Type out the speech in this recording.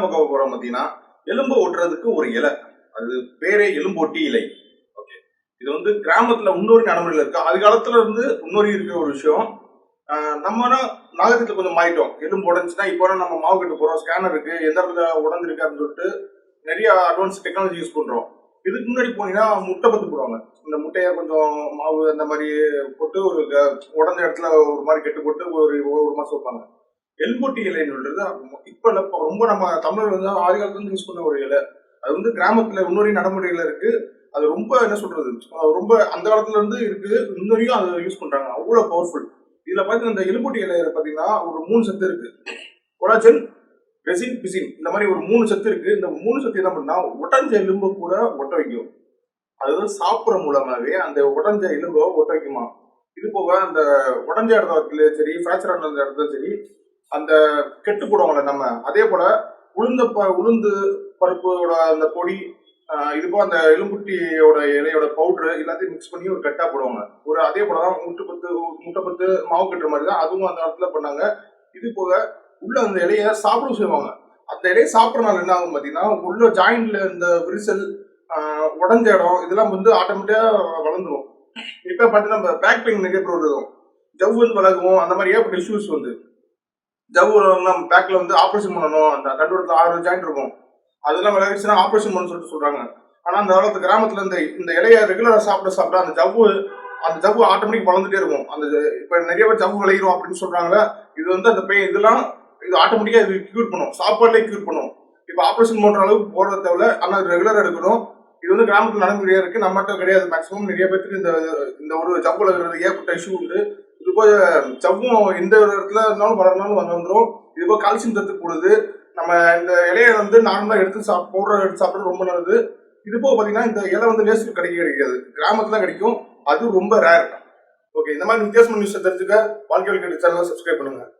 பார்க்க போறோம் பார்த்தீங்கன்னா எலும்பு ஒட்டுறதுக்கு ஒரு இலை. அது பேரே எலும்போட்டி இலை. ஓகே இது வந்து கிராமத்துல முன்னோரி நடைமுறையில் இருக்கு. அது காலத்துல இருந்து முன்னோரி இருக்கிற ஒரு விஷயம். நம்ம நாகரிகத்துல கொஞ்சம் மாறிட்டோம். எலும்பு உடஞ்சுன்னா இப்போ நம்ம மாவு கட்டு போறோம். ஸ்கேனர் இருக்கு. எந்த இடத்துல உடஞ்சிருக்கு அப்படின்னு சொல்லிட்டு நிறைய அட்வான்ஸ் டெக்னாலஜி யூஸ் பண்றோம். இதுக்கு முன்னாடி போனீங்கன்னா முட்டை பத்து போடுவாங்க. இந்த முட்டையை கொஞ்சம் மாவு அந்த மாதிரி போட்டு ஒரு க- உடஞ்ச இடத்துல ஒரு மாதிரி கெட்டு போட்டு ஒரு ஒரு மாசம் வைப்பாங்க. எலும்பொட்டி இலைன்றது இப்போ இப்ப ரொம்ப நம்ம தமிழர் வந்து ஆதி காலத்துல யூஸ் பண்ண ஒரு இலை. அது வந்து கிராமத்துல இன்னொரு நடைமுறையில இருக்கு. அது ரொம்ப என்ன சொல்றது ரொம்ப அந்த காலத்துல இருந்து இருக்கு. இன்னொரையும் அதை யூஸ் பண்றாங்க. அவ்வளவு பவர்ஃபுல் இதுல பாத்தீங்கன்னா இந்த எலும்புட்டி இலையில பாத்தீங்கன்னா ஒரு மூணு சத்து இருக்கு. கொலாஜன் ரெசின் பிசின். இந்த மாதிரி ஒரு மூணு சத்து இருக்கு. இந்த மூணு சத்து என்ன பண்ணா உடஞ்ச எலும்பு கூட ஒட்ட வைக்கும். அதாவது சாப்பிட்ற மூலமாவே அந்த உடஞ்ச எலும்பை ஒட்ட வைக்குமா இது போக அந்த உடஞ்ச இடத்துல சரி ஃப்ராக்சர் ஆன இடத்துல சரி அந்த கெட்டு போடுவாங்கள நம்ம அதே போல உளுந்த ப உளுந்து பருப்போட அந்த பொடி ஆஹ் இது அந்த எலும்புட்டியோட இலையோட பவுடர் எல்லாத்தையும் மிக்ஸ் பண்ணி ஒரு கட்டாக போடுவாங்க. ஒரு அதே போல தான் முட்டை பத்து முட்டை பத்து மாவு கட்டுற மாதிரி தான் அதுவும் அந்த இடத்துல பண்ணாங்க. இது போக உள்ள அந்த இலையை சாப்பிடவும் செய்வாங்க. அந்த இலையை சாப்பிட்றனால என்ன ஆகும் பார்த்தீங்கன்னா உள்ள ஜாயிண்ட்ல இந்த விரிசல் உடஞ்ச இடம் இதெல்லாம் வந்து ஆட்டோமேட்டிக்காக வளர்ந்துடும் இப்போ பார்த்தீங்கன்னா நம்ம பேக் பெயின் நிறைய பேர் வருதும் ஜவ்வு வந்து அந்த மாதிரி ஏற்பட்ட இஷ்யூஸ் வந்து. ஜவ்வு நம்ம பேக்கில் வந்து ஆப்ரேஷன் பண்ணணும். அந்த தண்டுவரத்துல ஆறு ஜாயிண்ட் இருக்கும். அதெல்லாம் விளையாடுச்சுன்னா ஆப்ரேஷன் பண்ணணும்னு சொல்லிட்டு சொல்கிறாங்க ஆனால் அந்த காலத்து கிராமத்தில் இந்த இந்த இலையை ரெகுலராக சாப்பிட சாப்பிட அந்த ஜவ்வு அந்த ஜவ்வு ஆட்டோமேட்டிக் வளர்ந்துட்டே இருக்கும். அந்த இப்போ நிறைய பேர் ஜவ்வு விளையிடும் அப்படின்னு சொல்கிறாங்களே இது வந்து அந்த பெயின் இதெல்லாம் இது ஆட்டோமேட்டிக்காக இது க்யூர் பண்ணும். சாப்பாடுலேயே க்யூர் பண்ணும். இப்போ ஆப்ரேஷன் பண்ணுற அளவுக்கு போடுறத தேவை ஆனால் ரெகுலராக எடுக்கணும். இது வந்து கிராமத்தில் நடைமுறையா இருக்குது நம்மகிட்ட கிடையாது. மேக்ஸிமம் நிறைய பேருக்கு இந்த இந்த ஒரு ஜவ்வு இருக்கிறது ஏற்பட்ட இஷ்யூ உண்டு. இப்போ சவ்வும் ஜவ்வும் எந்த ஒரு இடத்துல இருந்தாலும் வளரனாலும் வந்து வந்துடும் இது போல கால்சியம் தத்து கூடுது நம்ம இந்த இலையை வந்து நார்மலாக எடுத்து சாப் பவுடர் எடுத்து சாப்பிட்றது ரொம்ப நல்லது. இது போக பார்த்தீங்கன்னா இந்த இலை வந்து லேசுக்கு கிடைக்க கிடைக்காது. கிராமத்தில் கிடைக்கும். அது ரொம்ப ரேர் ஓகே இந்த மாதிரி வித்தியாசமான நியூஸ் தெரிஞ்சுக்க வாழ்க்கை வழி சேனலை சப்ஸ்கிரைப் பண்ணுங்கள்